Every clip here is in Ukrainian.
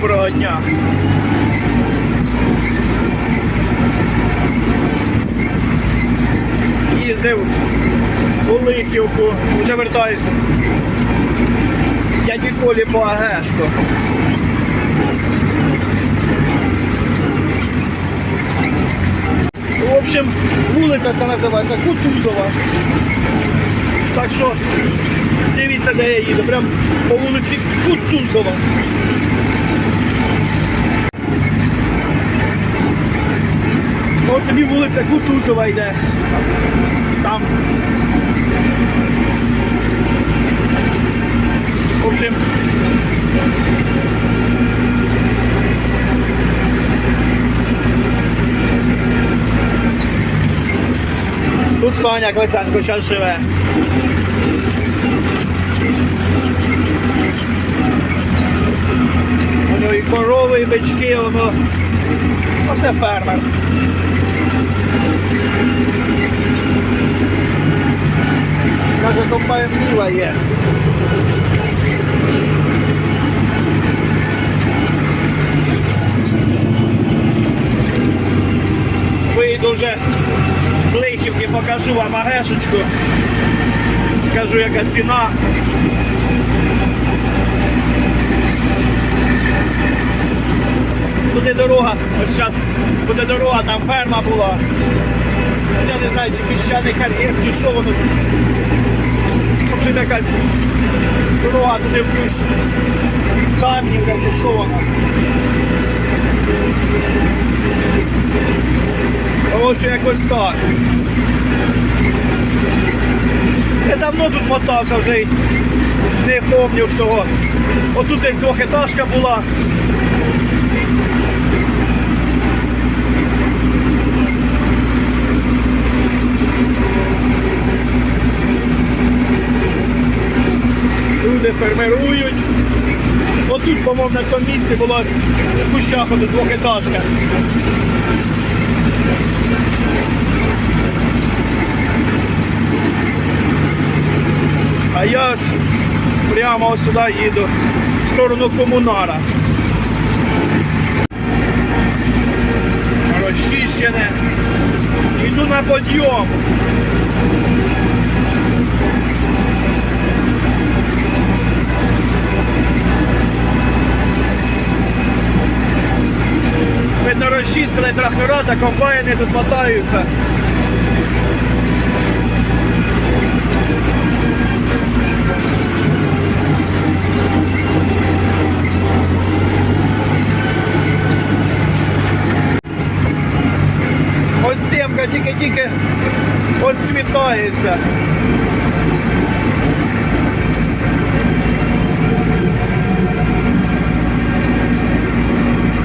Доброго дня. Їздив у Лихівку, вже вертаюся. Дяді Колі по Агешку. В общем, вулиця це називається Кутузова. Так що дивіться, де я їду. Прям по вулиці Кутузова. От тобі вулиця Кутузова йде. Там. В общем. Тут Саня Клиценко зараз живе. Нього і корови, і бички, воно. Оце фермер. Каже, комбайн міла є. Вийду вже з Лихівки, покажу вам агешечку. Скажу, яка ціна. Туди дорога, ось зараз буде дорога, там ферма була. Я не знаю, чи піщаний кар'єр, чи що воно. Вже якась дорога туди кущ камнів, чи що воно. Ось якось так. Я давно тут мотався вже й не пам'ятаю всього. Отут десь двохетажка була. Люди фермерують. Отут, по-моєму, на цьому місці була в кущах двохетажка. А я прямо сюди їду в сторону комунара. Розчищене. Йду на подйом. Розчистили трактора та комбайни тут мотаються. Ось сімка тільки-тільки оцвітається.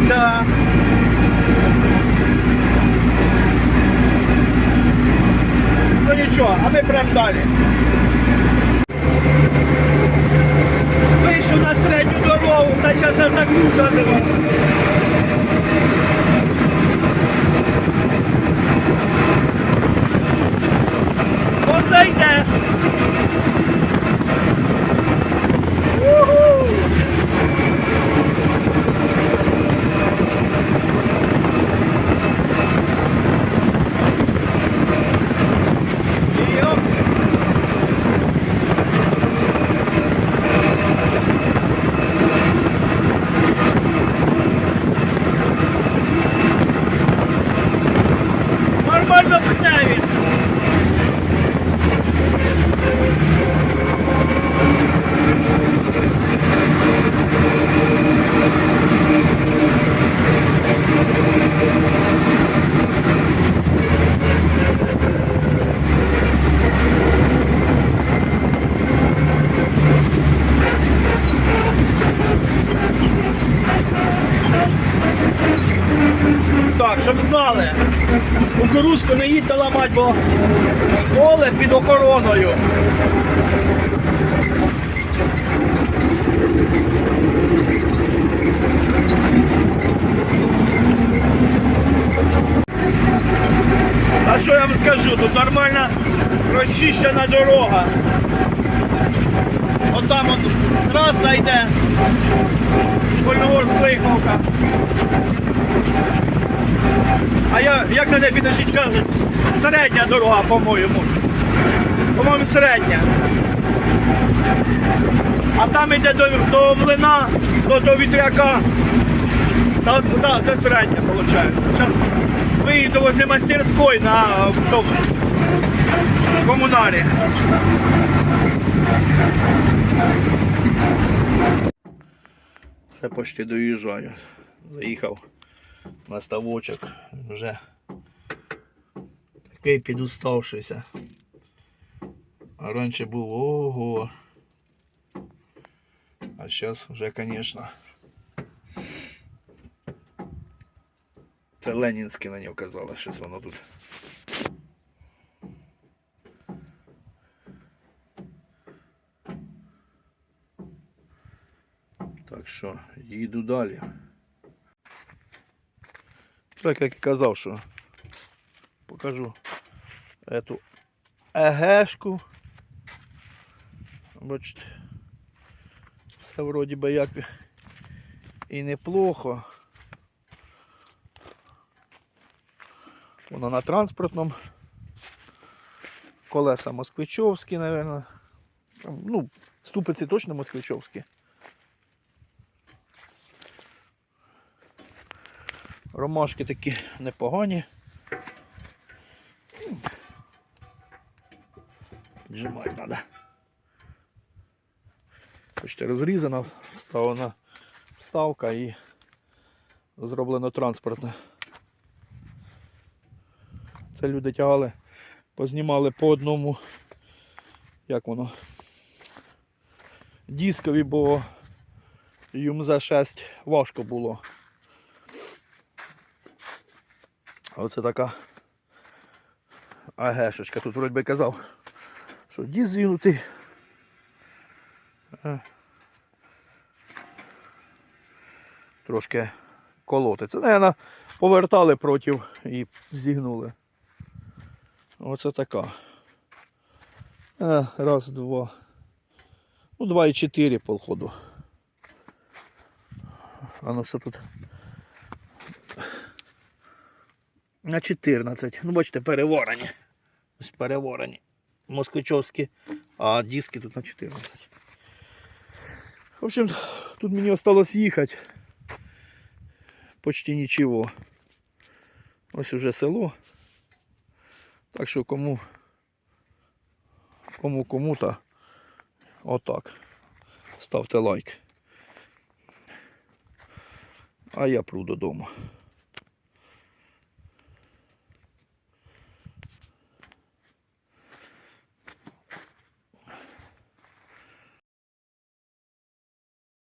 Да. Ну нічого, а ми прям далі. Вийшов на середню дорогу, та зараз я загрузимо. Оце йде. Уху! Йоп. Нормально пхне він. Так, щоб знали, кукурузку не їдьте ламати, бо поле під охороною. А що я вам скажу? Тут нормальна розчищена дорога. Там от траса йде. Кольногорськ Клейковка. А я, як на тебе підожіть кажуть, середня дорога, по-моєму. По-моєму, середня. А там йде до, до млина, до, до вітряка. Та, та, це середня, виходить. Зараз виїду возле мастерської на тому, комунарі. Все почти доїжджаю. Заїхав на ставочок. Вже такий підуставшийся. А раніше був ого. А зараз вже, звісно. Це Ленінське на нього казали, щось воно тут. Так що їду далі. Так як і казав, що покажу эту егешку. Бачите, все вроді би як і неплохо. Воно на транспортному. Колеса москвичовські, мабуть. Ну, ступиці точно москвичовські. Ромашки такі непогані. Піджимати треба. Бачите, розрізана, вставлена вставка і зроблено транспортне. Це люди тягали, познімали по одному, як воно, дискові, бо ЮМЗ-6 важко було. А Оце така агешечка. Тут вроді би казав, що диск зігнутий. Е. Трошки колотиться. Наверно, повертали проти і зігнули. Оце така. Е, Раз, два. Ну, два і чотири полходу. А ну що тут? На 14. Ну, бачите, переворені. Ось переворені. Москвичовські, а диски тут на 14. В общем, тут мені осталось їхати. Почти нічого. Ось уже село. Так що кому кому кому то отак. Ставте лайк. А я пру додому.